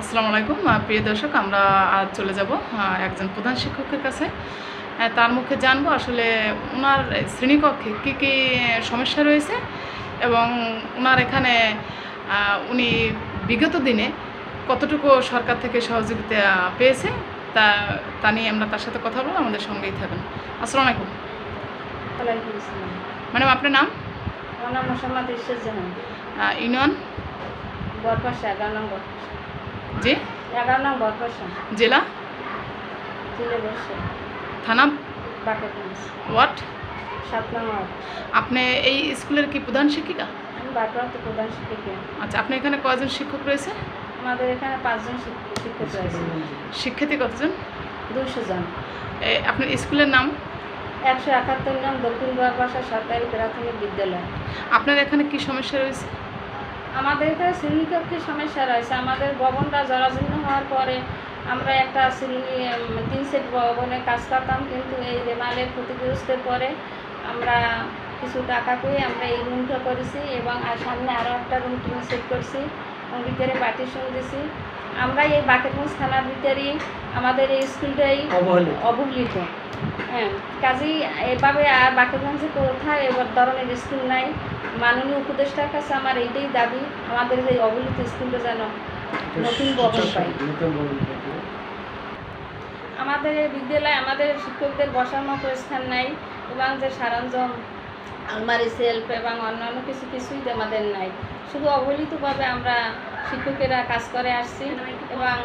আসসালামু আলাইকুম। প্রিয় দর্শক আমরা আজ চলে যাব একজন প্রধান শিক্ষকের কাছে। তার মুখে জানব আসলে ওনার শ্রেণীকক্ষে কী কী সমস্যা রয়েছে এবং ওনার এখানে উনি বিগত দিনে কতটুকু সরকার থেকে সহযোগিতা পেয়েছে তা তা নিয়ে আমরা তার সাথে কথা বলব আমাদের সঙ্গেই থাকবেন। আসসালামু আলাইকুম। ম্যাডাম আপনার নাম? আমার নাম মোসাম্মদ ইরশাদ ইউনিয়ন? বরপাশা। জি? এগারো নং বরপাশা জেলা? থানা? ওয়ার্ড সাত নং আপনি এই স্কুলের কি প্রধান শিক্ষিকা? আমি বাঁকুড়াতে প্রধান শিক্ষিকা। আচ্ছা আপনি এখানে কয়জন শিক্ষক রয়েছে? আমাদের এখানে পাঁচজন শিক- শিক্ষক রয়েছে। শিক্ষার্থী কতজন? দুশো জন। এ, আপনার স্কুলের নাম? একশো একাত্তর নং দক্ষিণ বরপাশা সরকারি প্রাথমিক বিদ্যালয়। আপনার এখানে কি সমস্যা রয়েছে? আমাদের এখানে শ্রেণীকক্ষের সমস্যা রয়েছে। আমাদের ভবনটা জরাজীর্ণ হওয়ার পরে আমরা একটা শ্রেণি তিন সেট ভবনে কাজ করতাম। কিন্তু এই রেমালের ক্ষতিগ্রস্তের পরে আমরা কিছু টাকা পেয়ে আমরা এই রুমটা করেছি এবং আর সামনে আরও একটা রুম টিম সেট করছি। এবং ভিতরে পার্টিশন দিছি। আমরা এই বাকেটগঞ্জ থানার ভিতরেই আমাদের এই স্কুলটাই অবহেলিত। হ্যাঁ কাজেই এভাবে আর বাকেরগঞ্জে কোথায় এবার ধরনের স্কুল নাই। মাননীয় উপদেষ্টার কাছে আমার এইটাই দাবি আমাদের এই অবহেলিত স্কুলটা যেন নতুন ভবন পাই। আমাদের বিদ্যালয়ে আমাদের শিক্ষকদের বসার মতো স্থান নাই। এবং যে সরঞ্জাম আলমারি সেলফ এবং অন্যান্য কিছু কিছুই আমাদের নাই শুধু অবহেলিতভাবে আমরা শিক্ষকেরা কাজ করে আসছি এবং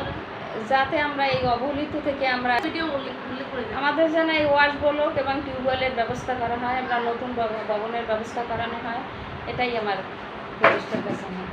যাতে আমরা এই অবহেলিত থেকে আমরা আমাদের যেন এই ওয়াশ ব্লক এবং টিউবওয়েলের ব্যবস্থা করা হয় আমরা নতুন ভবনের ব্যবস্থা করানো হয় এটাই আমার প্রতিষ্ঠার কাছে আমার।